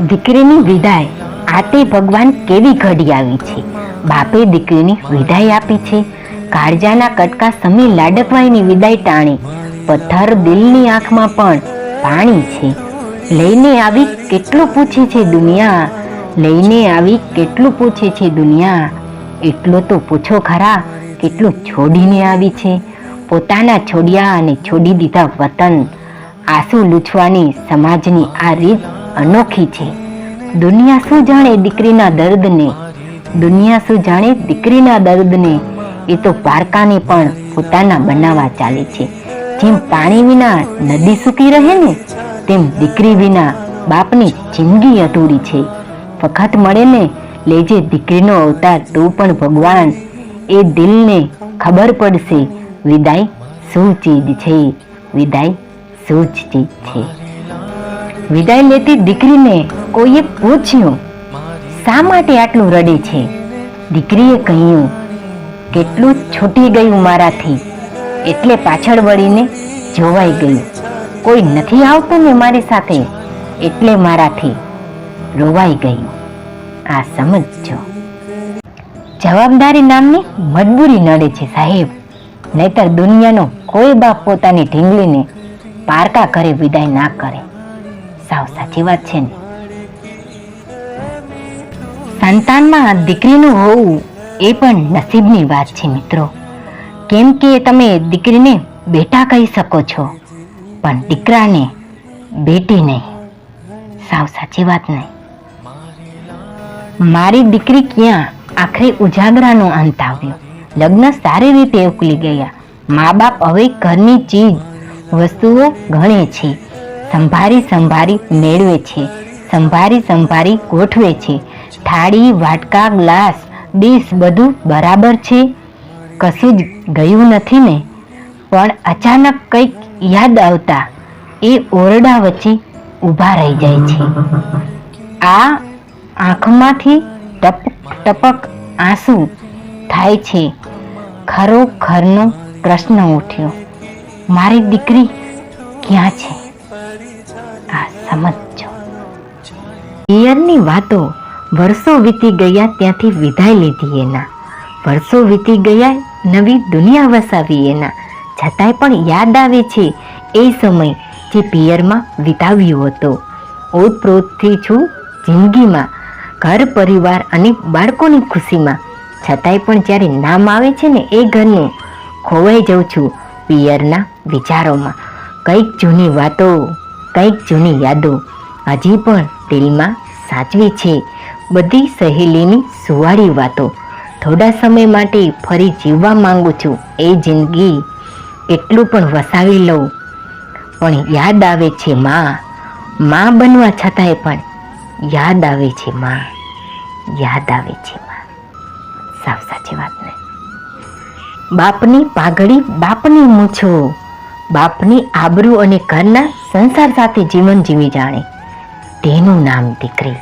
દીકરીની વિદાય. આ તે ભગવાન કેવી ઘડી આવી છે? બાપે દીકરીની વિદાય આપી છે. કાળજાના કટકા સમી લાડકવાઈની વિદાય ટાણી. પથ્થર દિલની આંખમાં પણ પાણી છે. લઈને આવી કેટલું પૂછે છે દુનિયા? લઈને આવી કેટલું પૂછે છે દુનિયા? એટલો તો પૂછો ખરા, કેટલું છોડીને આવી છે? પોતાના છોડ્યા અને છોડી દીધા વતન. આંસુ લૂછવાની સમાજની આ રીત અનોખી છે. દુનિયા શું જાણે દીકરીના દર્દને? દુનિયા શું જાણે દીકરીના દર્દને? એ તો પારકાને પણ પોતાના બનાવવા ચાલે છે. જેમ પાણી વિના નદી સૂકી રહે ને, તેમ દીકરી વિના બાપની જિંદગી અધૂરી છે. વખત મળે ને, લેજે દીકરીનો અવતાર તું પણ ભગવાન. એ દિલને ખબર પડશે, વિદાય શું ચીજ છે. વિદાય શું ચીજ છે. વિદાય લેતી દીકરીને કોઈએ પૂછ્યું, શા માટે આટલું રડે છે? દીકરીએ કહ્યું, કેટલું છૂટી ગયું મારાથી. એટલે પાછળ વળીને જોવાઈ ગયું કોઈ નથી આવતું ને મારી સાથે, એટલે મારાથી. રોવાઈ ગયું. આ સમજજો. જવાબદારી નામની મજબૂરી નડે છે સાહેબ. નહીતર દુનિયાનો કોઈ બાપ પોતાની ઢીંગલીને પારકા કરે વિદાય ના કરે. સાવ સાચી વાત છે ને. સંતાનમાં દીકરીનું હોવું એ પણ નસીબની વાત છે મિત્રો. કેમ કે તમે દીકરીને બેટા કહી શકો છો, પણ દીકરાને બેટી નહીં. સાવ સાચી વાત નહીં. મારી દીકરી ક્યાં આખરે ઉજાગરાનો અંત આવ્યો? લગ્ન સારી રીતે ઉકલી ગયા. મા બાપ હવે ઘરની ચીજ, વસ્તુઓ ગણે છે. સંભારી સંભારી મેળવે છે, સંભારી સંભારી ગોઠવે છે. થાળી, વાટકા, ગ્લાસ, ડીશ બધું બરાબર છે? કશું જ ગયું નથી ને? પણ અચાનક કંઈક યાદ આવતા એ ઓરડા વચ્ચે ઊભા રહી જાય છે. આ આંખમાંથી ટપક ટપક આંસુ થાય છે. ખરોખરનો પ્રશ્ન ઉઠ્યો. મારી દીકરી ક્યાં છે? આ સમજો પિયરની વાતો વર્ષો વીતી ગયા ત્યાંથી વિદાય લીધી એના. વર્ષો વીતી ગયા, નવી દુનિયા વસાવી એના. છતાંય પણ યાદ આવે છે એ સમય જે પિયરમાં વિતાવ્યો હતો. ઓતપ્રોતથી છું જિંદગીમાં, ઘર, પરિવાર અને બાળકોની ખુશીમાં. છતાંય પણ જ્યારે નામ આવે છે ને એ ઘરનું, ખોવાઈ જાઉં છું પિયરના વિચારોમાં. કંઈક જૂની વાતો કંઈક જૂની યાદો હજી પણ દિલમાં સાચવી છે. બધી સહેલીની સુવાળી વાતો. થોડા સમય માટે ફરી જીવવા માંગુ છું. એ જિંદગી એટલું પણ વસાવી લઉં. પણ યાદ આવે છે માં. માં બનવા છતાંય પણ યાદ આવે છે માં. યાદ આવે છે માં. સાવ સાચી વાત ને. બાપની પાઘડી બાપની મૂછો. બાપની આબરૂ અને ઘરના સંસાર સાથે જીવન જીવી જાણે. તેનું નામ દીકરી.